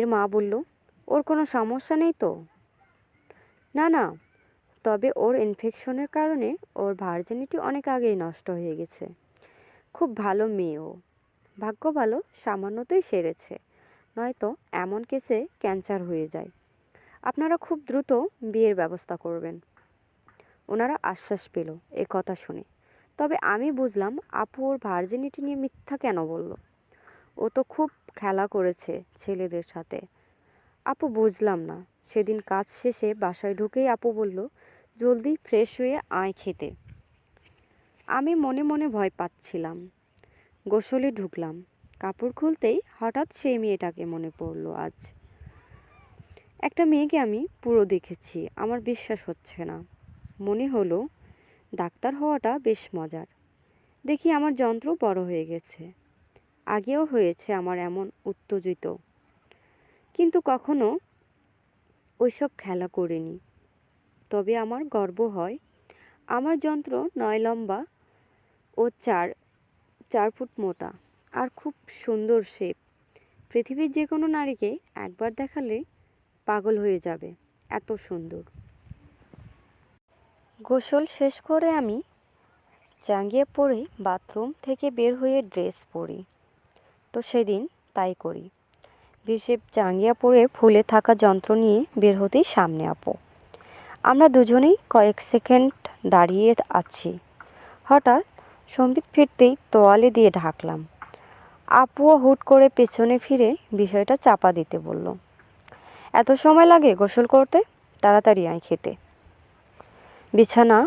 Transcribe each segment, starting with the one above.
এর মা বলল, ওর কোনো সমস্যা নেই তো? না না। তবে ওর ইনফেকশনের কারণে ওর ভার্জিনিটি অনেক আগেই নষ্ট হয়ে গেছে। খুব ভালো মেয়ে ও। ভাগ্য ভালো, সামান্যতেই সেরেছে। নয়তো এমন কেসে ক্যান্সার হয়ে যায়। আপনারা খুব দ্রুত বিয়ের ব্যবস্থা করবেন। ওনারা আশ্বাস পেল এ কথা শুনে। তবে আমি বুঝলাম আপু ওর ভার্জিনিটি নিয়ে মিথ্যা কেন বলল? ও তো খুব খেলা করেছে ছেলেদের সাথে। আপু বুঝলাম না। সেদিন কাজ শেষে বাসায় ঢুকেই আপু বলল, জলদি ফ্রেশ হয়ে আয় খেতে। আমি মনে মনে ভয় পাচ্ছিলাম। গোসলে ঢুকলাম। কাপড় খুলতেই হঠাৎ সেই মেয়েটাকে মনে পড়ল আজ। একটা মেয়েকে আমি পুরো দেখেছি, আমার বিশ্বাস হচ্ছে না। মনে হলো, ডাক্তার হওয়াটা বেশ মজার। দেখি আমার যন্ত্র বড় হয়ে গেছে। আগেও হয়েছে আমার এমন উত্তেজিত। কিন্তু কখনো ওইসব খেলা করিনি। তবে আমার গর্ব হয়, আমার যন্ত্র নয় লম্বা ও চার চার ফুট মোটা আর খুব সুন্দর শেপ পৃথিবীর যে কোনো নারীকে একবার দেখালে পাগল হয়ে যাবে, এত সুন্দর। গোসল শেষ করে আমি জাঙ্গিয়ে পরে বাথরুম থেকে বের হয়ে ড্রেস পরি। তো সেদিন তাই করি। বিশেপ জাঙ্গিয়া পরে ফুলে থাকা যন্ত্র নিয়ে বের হতেই সামনে আপো। আমরা দুজনেই কয়েক সেকেন্ড দাঁড়িয়ে আছি। হঠাৎ সম্বিত ফিরতেই তোয়ালে দিয়ে ঢাকলাম। আপুও হুট করে পেছনে ফিরে বিষয়টা চাপা দিতে বলল, এত সময় লাগে গোসল করতে? তাড়াতাড়ি আয় খেতে। বিছানা?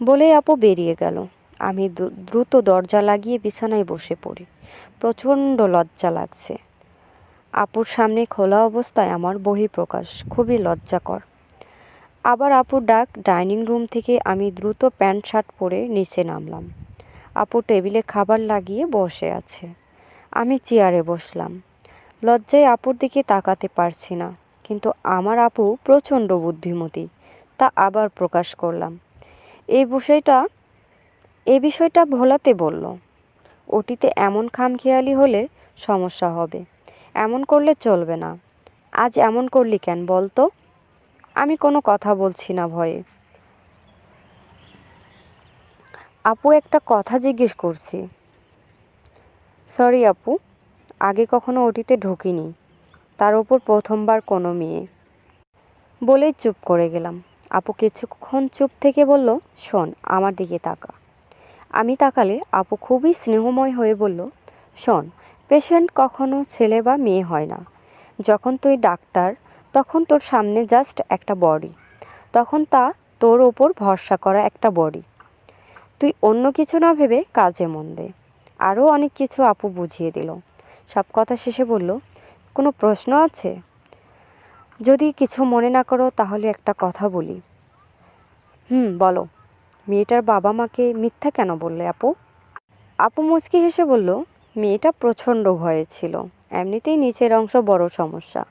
বলে আপু বেরিয়ে গেল। আমি দ্রু- দ্রুত দরজা লাগিয়ে বিছানায় বসে পড়ি। প্রচণ্ড লজ্জা লাগছে। আপুর সামনে খোলা অবস্থায় আমার বহিঃপ্রকাশ খুবই লজ্জাকর। আবার আপুর ডাক ডাইনিং রুম থেকে আমি দ্রুত প্যান্ট শার্ট পরে নিচে নামলাম। আপু টেবিলে খাবার লাগিয়ে বসে আছে। আমি চেয়ারে বসলাম। লজ্জায় আপুর দিকে তাকাতে পারছি না, কিন্তু আমার আপু প্রচণ্ড বুদ্ধিমতী, তা আবার প্রকাশ করলাম। এই বিষয়টা এই বিষয়টা ভোলাতে বলল, ওটিতে এমন খামখেয়ালি হলে সমস্যা হবে। এমন করলে চলবে না। আজ এমন করলি কেন বলতো আমি কোনো কথা বলছি না ভয়ে। আপু একটা কথা জিজ্ঞেস করছি। সরি আপু, আগে কখনো ওটিতে ঢুকিনি। তার ওপর প্রথমবার কোনো মেয়ে। বলেই চুপ করে গেলাম। আপু কিছুক্ষণ চুপ থেকে বলল, শোন, আমার দিকে তাকা। আমি তাকালে আপু খুবই স্নেহময় হয়ে বলল, শোন পেশেন্ট কখনো ছেলে বা মেয়ে হয় না। যখন তুই ডাক্তার, তখন তোর সামনে জাস্ট একটা বডি তখন তা তোর ওপর ভরসা করা একটা বডি তুই অন্য কিছু না ভেবে কাজে মন দে। আরও অনেক কিছু আপু বুঝিয়ে দিল। সব কথা শেষে বলল, কোনো প্রশ্ন আছে? যদি কিছু মনে না করো তাহলে একটা কথা বলি। হুম, বলো। মেয়েটার বাবা মাকে মিথ্যা কেন বললে আপু? আপু মুচকি হেসে বলল, মেয়েটা প্রচণ্ড ভয়ে ছিল। এমনিতেই নিচের অংশ বড় সমস্যা।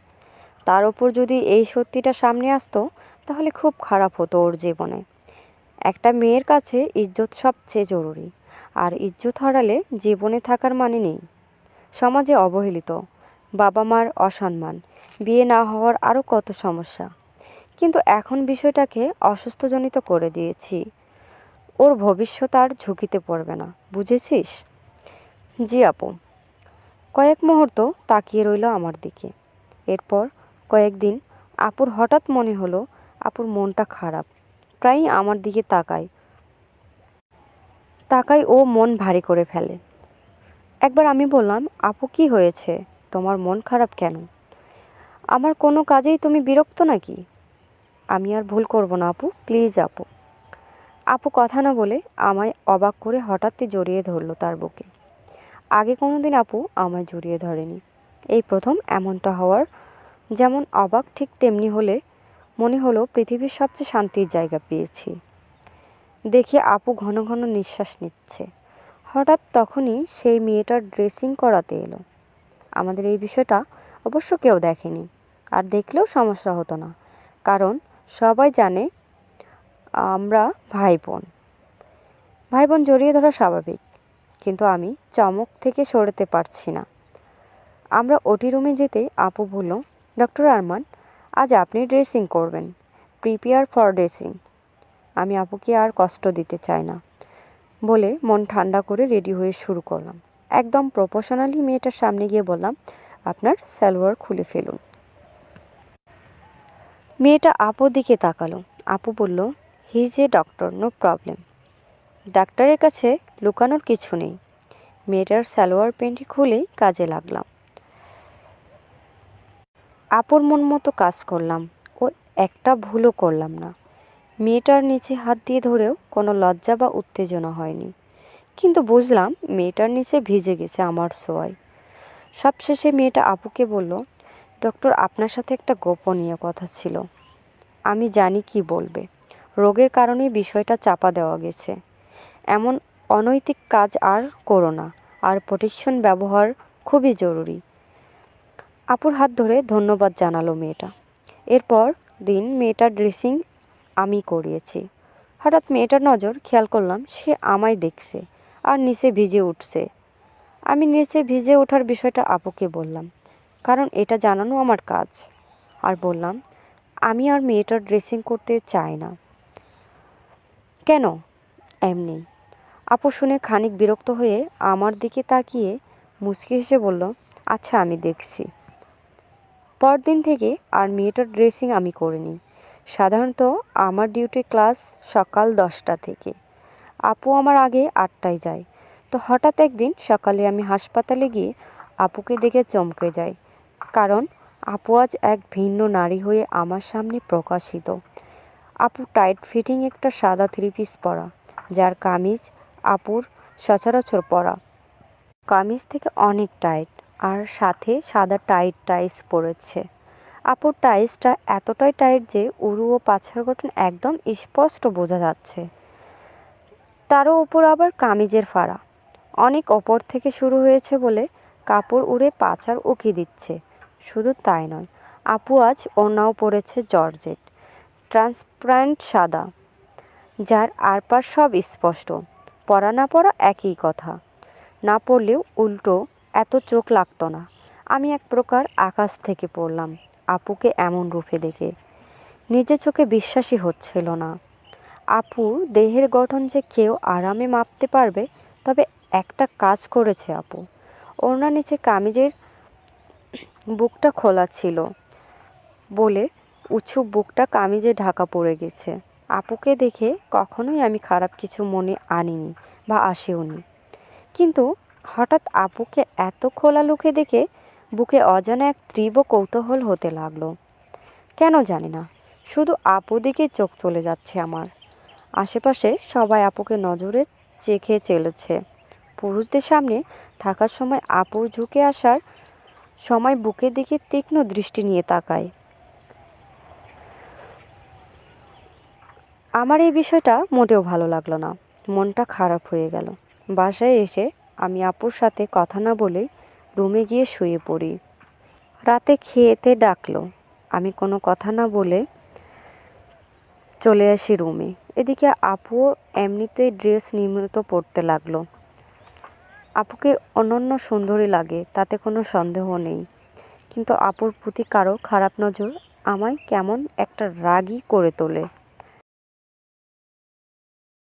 তার ওপর যদি এই সত্যিটা সামনে আসতো, তাহলে খুব খারাপ হতো ওর জীবনে। একটা মেয়ের কাছে ইজ্জত সবচেয়ে জরুরি। আর ইজ্জত হারালে জীবনে থাকার মানে নেই। সমাজে অবহেলিত। বাবা মার অসম্মান। বিয়ে না হওয়ার আরও কত সমস্যা। কিন্তু এখন বিষয়টাকে অসুস্থজনিত করে দিয়েছি। ওর ভবিষ্যৎ আর ঝুঁকিতে পড়বে না, বুঝেছিস? জি আপু। কয়েক মুহূর্ত তাকিয়ে রইল আমার দিকে। এরপর কয়েকদিন আপুর হঠাৎ মনে হলো আপুর মনটা খারাপ, প্রায়ই আমার দিকে তাকায়। তাকায় ও মন ভারী করে ফেলে। একবার আমি বললাম, আপু, কি হয়েছে? তোমার মন খারাপ কেন? আমার কোনো কাজেই তুমি বিরক্ত নাকি? আমি আর ভুল করব না আপু, প্লিজ আপু। আপু কথা না বলে আমায় অবাক করে হঠাৎই জড়িয়ে ধরলো তার বুকে। আগে কোনো দিন আপু আমায় জড়িয়ে ধরেনি। এই প্রথম এমনটা হওয়ার যেমন অবাক ঠিক তেমনি হলে মনে হলো পৃথিবীর সবচেয়ে শান্তির জায়গা পেয়েছি। দেখি আপু ঘন ঘন নিঃশ্বাস নিচ্ছে। হঠাৎ তখনই সেই মেয়েটার ড্রেসিং করাতে এলো। আমাদের এই বিষয়টা অবশ্য কেউ দেখেনি। আর দেখলেও সমস্যা হতো না। কারণ সবাই জানে আমরা ভাই বোন ভাই বোন জড়িয়ে ধরা স্বাভাবিক, কিন্তু আমি চমক থেকে সরতে পারছি না। আমরা ওটি রুমে যেতে আপু বলল, ডক্টর আরমান, আজ আপনি ড্রেসিং করবেন, প্রিপেয়ার ফর ড্রেসিং। আমি আপুকে আর কষ্ট দিতে চাই না। বলে মন ঠান্ডা করে রেডি হয়ে শুরু করলাম। একদম প্রফেশনালি মেয়েটার সামনে গিয়ে বললাম, আপনার সালোয়ার খুলে ফেলুন। মেয়েটা আপুর দিকে তাকালো। আপু বলল he's a doctor no problem ডাক্তারের কাছে লুকানোর কিছু নেই। মেয়েটার সালোয়ার প্যান্টটি খুলেই কাজে লাগলাম। আপুর মন মতো কাজ করলাম। ও একটা ভুলও করলাম না। মেয়েটার নিচে হাত দিয়ে ধরেও কোনো লজ্জা বা উত্তেজনা হয়নি। কিন্তু বুঝলাম মেয়েটার নিচে ভিজে গেছে আমার সোয়াই। সবশেষে মেয়েটা আপুকে বলল, ডক্টর, আপনার সাথে একটা গোপনীয় কথা ছিল। আমি জানি কি বলবে। রোগের কারণে বিষয়টা চাপা দেওয়া গেছে। এমন অনৈতিক কাজ আর করো না, আর প্রোটেকশন ব্যবহার খুবই জরুরি। আপুর হাত ধরে ধন্যবাদ জানালো মেয়েটা। এরপর দিন মেয়েটার ড্রেসিং আমি করিয়েছি। হঠাৎ মেয়েটার নজর খেয়াল করলাম সে আমায় দেখছে আর নিচে ভিজে উঠছে। আমি নিচে ভিজে ওঠার বিষয়টা আপুকে বললাম, কারণ এটা জানানো আমার কাজ। আর বললাম, আমি আর মেয়েটার ড্রেসিং করতে চাই না। কেন? এমনি। আপু শুনে খানিক বিরক্ত হয়ে আমার দিকে তাকিয়ে মুচকি হেসে বলল আচ্ছা আমি দেখছি। পরদিন থেকে আর মেয়েটার ড্রেসিং আমি করিনি। সাধারণত আমার ডিউটি ক্লাস সকাল দশটা থেকে। আপু আমার আগে আটটায় যায়। তো হঠাৎ একদিন সকালে আমি হাসপাতালে গিয়ে আপুকে দেখে চমকে যাই। কারণ, আপু আজ এক ভিন্ন নারী হয়ে আমার সামনে প্রকাশিত। আপু টাইট ফিটিং একটা সাদা থ্রি পিস পরা, যার কামিজ আপুর সচরাচর পরা। কামিজ থেকে অনেক টাইট আর সাথে সাদা টাইট টাইস পরেছে। আপুর টাইসটা এতটাই টাইট যে উরু ও পাছার গঠন একদম স্পষ্ট বোঝা যাচ্ছে। তারও ওপর আবার কামিজের ফাড়া। অনেক ওপর থেকে শুরু হয়েছে বলে কাপড় উড়ে পাছার উকি দিচ্ছে। শুধু তাই নয়, আপু আজ ওনাও পরেছে জর্জেট। ট্রান্সপারেন্ট সাদা, যার আরপার সব স্পষ্ট। পড়া না পড়া একই কথা। না পড়লেও উল্টো এত চোখ লাগতো না। আমি এক প্রকার আকাশ থেকে পড়লাম, আপুকে এমন রূপে দেখে। নিজে চোখে বিশ্বাসই হচ্ছিল না। আপু, দেহের গঠন যে কেউ আরামে মাপতে পারবে, তবে একটা কাজ করেছে আপু। ওনার নিচে কামিজের বুকটা খোলা ছিল বলে উঁচু বুকটা কামিজে ঢাকা পড়ে গেছে। আপুকে দেখে কখনোই আমি খারাপ কিছু মনে আনিনি বা আসেওনি। কিন্তু হঠাৎ আপুকে এত খোলা লুকে দেখে বুকে অজানা এক তীব্র কৌতূহল হতে লাগল। কেন জানি না, শুধু আপু দিকে চোখ চলে যাচ্ছে আমার। আশেপাশে সবাই আপুকে নজরে চেখে চলেছে। পুরুষদের সামনে থাকার সময় আপু ঝুঁকে আসার সময় বুকের দিকে তীক্ষ্ণ দৃষ্টি নিয়ে তাকায়। আমার এই বিষয়টা মোটেও ভালো লাগল না। মনটা খারাপ হয়ে গেল। বাসায় এসে আমি আপুর সাথে কথা না বলে রুমে গিয়ে শুয়ে পড়ি। রাতে খেয়েতে ডাকলো। আমি কোনো কথা না বলে চলে আসি রুমে। এদিকে আপুও এমনিতেই ড্রেস নিয়মিত পরতে লাগল। আপুকে অনন্য সুন্দরী লাগে, তাতে কোনো সন্দেহ নেই। কিন্তু আপুর প্রতি কারও খারাপ নজর আমায় কেমন একটা রাগই করে তোলে।